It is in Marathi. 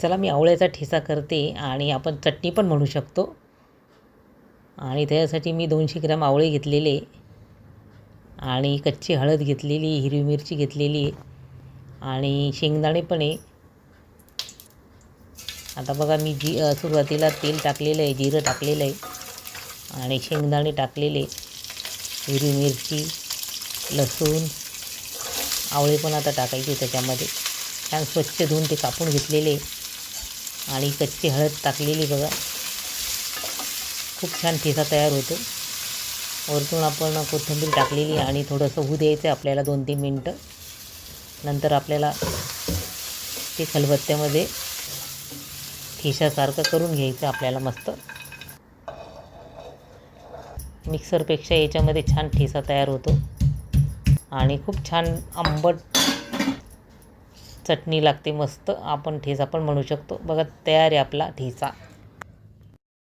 चला मी आवळ्याचा ठेचा करते आणि आपण चटणी पण म्हणू शकतो. आणि त्याच्यासाठी मी दोनशे ग्रॅम आवळे घेतलेले. आणि कच्ची हळद घेतलेली हिरवी मिरची घेतलेली. आणि शेंगदाणे पण आहे. आता बघा मी जी सुरुवातीला तेल टाकलेलं आहे जिरं टाकलेलं आहे. आणि शेंगदाणे टाकलेले. हिरवी मिरची लसूण. आवळे पण आता टाकायचे त्याच्यामध्ये. छान स्वच्छ धुवून ते कापून घेतलेले. आणि कच्ची हळद टाकलेली बघा. खूप छान ठेचा तयार होतो. वरतून आपण कोथिंबीर टाकलेली आणि थोडंसं होऊ द्यायचं आपल्याला दोन तीन मिनटं. नंतर आपल्याला ते खलबत्त्यामध्ये ठेशासारखं करून घ्यायचं आपल्याला मस्त. मिक्सरपेक्षा याच्यामध्ये छान ठेसा तयार होतो. आणि खूप छान आंबट चटणी लागते मस्त आपण ठेचा पण म्हणू शकतो. बघा तयार आहे आपला ठेचा.